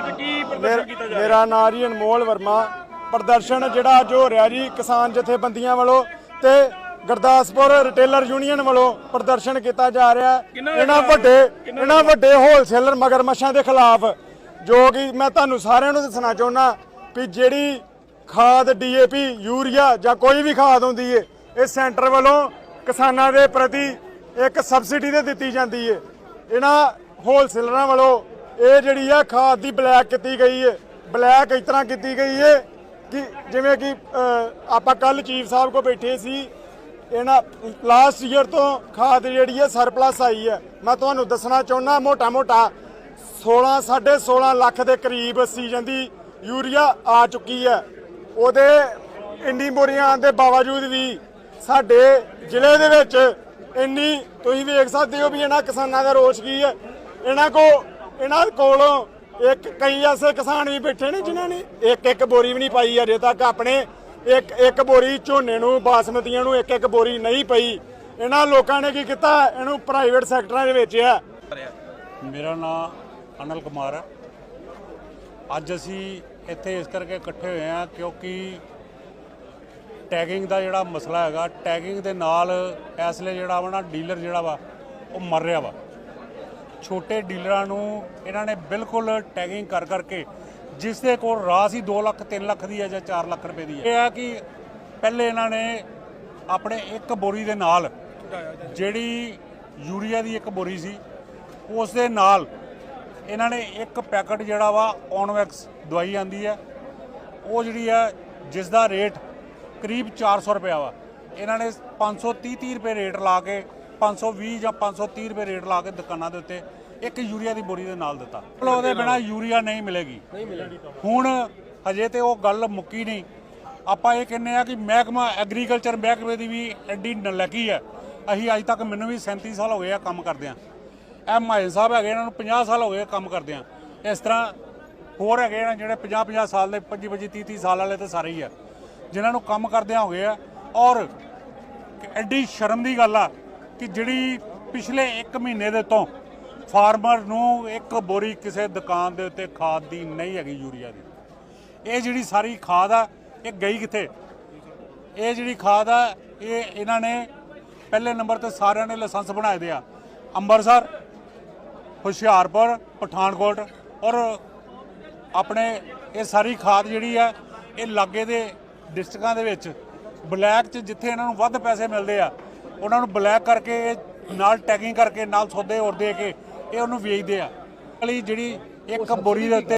ਅੱਜ ਕੀ ਪ੍ਰਦਰਸ਼ਨ ਕੀਤਾ ਜਾ ਰਿਹਾ? ਮੇਰਾ ਨਾਂ ਜੀ ਅਨਮੋਲ ਵਰਮਾ। ਪ੍ਰਦਰਸ਼ਨ ਜਿਹੜਾ ਅੱਜ ਹੋ ਰਿਹਾ ਜੀ ਕਿਸਾਨ ਜਥੇਬੰਦੀਆਂ ਵੱਲੋਂ ਤੇ ਗੁਰਦਾਸਪੁਰ ਰਿਟੇਲਰ ਯੂਨੀਅਨ ਵੱਲੋਂ ਪ੍ਰਦਰਸ਼ਨ ਕੀਤਾ ਜਾ ਰਿਹਾ। ਇਹਨਾਂ? ਵੱਡੇ ਇਹਨਾਂ ਵੱਡੇ? ਹੋਲਸੇਲਰ ਮਗਰਮੱਛਾਂ ਦੇ ਖਿਲਾਫ ਜੋ ਕਿ ਮੈਂ ਤੁਹਾਨੂੰ ਸਾਰਿਆਂ ਨੂੰ ਦੱਸਣਾ ਚਾਹੁੰਦਾ ਵੀ ਜਿਹੜੀ ਖਾਦ ਡੀਏਪੀ ਯੂਰੀਆ ਜਾਂ ਕੋਈ ਵੀ ਖਾਦ ਹੁੰਦੀ ਏ ਇਹ ਸੈਂਟਰ ਵੱਲੋਂ ਕਿਸਾਨਾਂ ਦੇ ਪ੍ਰਤੀ ਇੱਕ ਸਬਸਿਡੀ ਤੇ ਦਿੱਤੀ ਜਾਂਦੀ ਏ। ਇਹਨਾਂ ਹੋਲਸੇਲਰਾਂ ਵੱਲੋਂ ਇਹ ਜਿਹੜੀ ਆ ਖਾਦ ਦੀ ਬਲੈਕ ਕੀਤੀ ਗਈ ਹੈ ਬਲੈਕ ਇਸ ਤਰ੍ਹਾਂ ਕੀਤੀ ਗਈ ਹੈ ਕਿ ਜਿਵੇਂ ਕਿ ਆਪਾਂ ਕੱਲ ਚੀਫ ਸਾਹਿਬ ਕੋ ਬੈਠੇ ਸੀ, ਇਹਨਾਂ ਲਾਸਟ ਈਅਰ ਤੋਂ ਖਾਦ ਜਿਹੜੀ ਹੈ ਸਰਪਲਸ ਆਈ ਹੈ ਮੈਂ ਤੁਹਾਨੂੰ ਦੱਸਣਾ ਚਾਹੁੰਦਾ ਮੋਟਾ ਮੋਟਾ 16 16.5 ਲੱਖ ਦੇ ਕਰੀਬ ਸੀਜ਼ਨ ਦੀ ਯੂਰੀਆ ਆ ਚੁੱਕੀ ਹੈ ਉਹਦੇ ਇੰਨੀ ਬੋਰੀਆਂ ਆਉਣ ਦੇ ਬਾਵਜੂਦ ਵੀ ਸਾਡੇ ਜ਼ਿਲ੍ਹੇ ਦੇ ਵਿੱਚ ਇੰਨੀ, ਤੁਸੀਂ ਵੇਖ ਸਕਦੇ ਹੋ ਵੀ ਇਹਨਾਂ ਕਿਸਾਨਾਂ ਦਾ ਰੋਸ਼ ਕੀ ਹੈ ਇਹਨਾਂ ਕੋ ਇਹਨਾਂ ਕੋਲੋਂ ਇੱਕ ਕਈ ਐਸੇ ਕਿਸਾਨ ਵੀ ਬੈਠੇ ਨੇ ਜਿਨ੍ਹਾਂ ਨੇ ਇੱਕ ਇੱਕ ਬੋਰੀ ਵੀ ਨਹੀਂ ਪਾਈ ਅਜੇ ਤੱਕ। ਆਪਣੇ ਇੱਕ ਇੱਕ ਬੋਰੀ ਝੋਨੇ ਨੂੰ, ਬਾਸਮਤੀਆਂ ਨੂੰ ਇੱਕ ਇੱਕ ਬੋਰੀ ਨਹੀਂ ਪਈ। ਇਹਨਾਂ ਲੋਕਾਂ ਨੇ ਕੀ ਕੀਤਾ? ਇਹਨੂੰ ਪ੍ਰਾਈਵੇਟ ਸੈਕਟਰਾਂ ਦੇ ਵੇਚਿਆ ਮੇਰਾ ਨਾਮ ਅਨਲ ਕੁਮਾਰ ਹੈ। ਅੱਜ ਅਸੀਂ ਇੱਥੇ ਇਸ ਕਰਕੇ ਇਕੱਠੇ ਹੋਏ ਹਾਂ ਕਿਉਂਕਿ ਟੈਗਿੰਗ ਦਾ ਜਿਹੜਾ ਮਸਲਾ ਹੈਗਾ ਟੈਗਿੰਗ ਦੇ ਨਾਲ ਇਸ ਲਈ ਜਿਹੜਾ ਵਾ ਨਾ ਡੀਲਰ ਜਿਹੜਾ ਵਾ, ਉਹ ਮਰ ਰਿਹਾ ਵਾ। ਛੋਟੇ ਡੀਲਰਾਂ ਨੂੰ ਇਹਨਾਂ ਨੇ ਬਿਲਕੁਲ ਟੈਗਿੰਗ ਕਰ ਕਰਕੇ ਜਿਸ ਦੇ ਕੋਲ ਰਾਸ ਹੀ 2 ਲੱਖ 3 ਲੱਖ ਦੀ ਹੈ ਜਾਂ 4 ਲੱਖ ਰੁਪਏ ਦੀ ਹੈ। ਇਹ ਆ ਕਿ ਪਹਿਲੇ ਇਹਨਾਂ ਨੇ ਆਪਣੇ ਇੱਕ ਬੋਰੀ ਦੇ ਨਾਲ ਜਿਹੜੀ ਯੂਰੀਆ ਦੀ ਇੱਕ ਬੋਰੀ ਸੀ, ਉਸ ਦੇ ਨਾਲ ਇਹਨਾਂ ਨੇ ਇੱਕ ਪੈਕਟ ਜਿਹੜਾ ਵਾ ਔਨਵੈਕਸ ਦਵਾਈ ਆਂਦੀ ਹੈ। ਉਹ ਜਿਹੜੀ ਹੈ ਜਿਸ ਦਾ ਰੇਟ ਕਰੀਬ 400 ਰੁਪਇਆ ਵਾ। ਇਹਨਾਂ ਨੇ 530 30 ਰੁਪਏ ਰੇਟ ਲਾ ਕੇ 520 ਜਾਂ 530 ਰੁਪਏ ਰੇਟ ਲਾ ਕੇ ਦੁਕਾਨਾਂ ਦੇ ਉੱਤੇ ਇੱਕ ਯੂਰੀਆ ਦੀ ਬੋਰੀ ਦੇ ਨਾਲ ਦਿੱਤਾ। ਉਹਦੇ ਬਿਨਾ ਯੂਰੀਆ ਨਹੀਂ ਮਿਲੇਗੀ। ਨਹੀਂ ਮਿਲੇਗੀ। ਹੁਣ ਹਜੇ ਤੇ ਉਹ ਗੱਲ ਮੁੱਕੀ ਨਹੀਂ। ਆਪਾਂ ਇਹ ਕਹਿੰਨੇ ਆ ਕਿ ਮਹਿਕਮਾ ਐਗਰੀਕਲਚਰ ਮਹਿਕਮੇ ਦੀ ਵੀ ਐਡੀ ਨਲਕੀ ਹੈ। ਅਸੀਂ ਅੱਜ ਤੱਕ ਮੈਨੂੰ ਵੀ 37 ਸਾਲ ਹੋ ਗਏ ਆ ਕੰਮ ਕਰਦਿਆਂ ਇਹ ਮਾਇਨ ਸਾਹਿਬ ਹੈਗੇ ਇਹਨਾਂ ਨੂੰ 50 ਸਾਲ ਹੋ ਗਏ ਕੰਮ ਕਰਦਿਆਂ ਇਸ ਤਰ੍ਹਾਂ ਹੋਰ ਹੈਗੇ ਨੇ ਜਿਹੜੇ 50 50 ਸਾਲ ਦੇ 25 25 30 30 ਸਾਲ ਵਾਲੇ ਤੇ ਸਾਰੇ ਹੀ ਆ। ਜਿਨ੍ਹਾਂ ਨੂੰ ਕੰਮ ਕਰਦਿਆਂ ਹੋ ਗਏ ਆ। ਔਰ ਐਡੀ ਸ਼ਰਮ ਦੀ ਗੱਲ ਆ ਕਿ ਜਿਹੜੀ ਪਿਛਲੇ 1 ਮਹੀਨੇ ਦੇ ਤੋਂ ਫਾਰਮਰ ਨੂੰ ਇੱਕ ਬੋਰੀ ਕਿਸੇ ਦੁਕਾਨ ਦੇ ਉੱਤੇ ਖਾਦ ਦੀ ਨਹੀਂ ਹੈਗੀ ਯੂਰੀਆ ਦੀ। ਇਹ ਜਿਹੜੀ ਸਾਰੀ ਖਾਦ ਆ, ਇਹ ਗਈ ਕਿੱਥੇ? ਇਹ ਜਿਹੜੀ ਖਾਦ ਆ, ਇਹ ਇਹਨਾਂ ਨੇ ਪਹਿਲੇ ਨੰਬਰ ਤੇ ਸਾਰਿਆਂ ਨੇ ਲਾਇਸੈਂਸ ਬਣਾਏ ਦੇ ਆ। ਅੰਮ੍ਰਿਤਸਰ, ਹੁਸ਼ਿਆਰਪੁਰ, ਪਠਾਨਕੋਟ ਔਰ ਆਪਣੇ ਇਹ ਸਾਰੀ ਖਾਦ ਜਿਹੜੀ ਆ, ਇਹ ਲਾਗੇ ਦੇ ਡਿਸਟ੍ਰਿਕਾਂ ਦੇ ਵਿੱਚ ਬਲੈਕ 'ਚ ਜਿੱਥੇ ਇਹਨਾਂ ਨੂੰ ਵੱਧ ਪੈਸੇ ਮਿਲਦੇ ਆ ਉਹਨਾਂ ਨੂੰ ਬਲੈਕ ਕਰਕੇ ਇਹ ਨਾਲ ਟੈਗਿੰਗ ਕਰਕੇ, ਨਾਲ ਸੌਦੇ ਹੋਰ ਦੇ ਕੇ ਇਹ ਉਹਨੂੰ ਵੇਚਦੇ ਆ। ਜਿਹੜੀ ਇੱਕ ਬੋਰੀ ਦੇ ਉੱਤੇ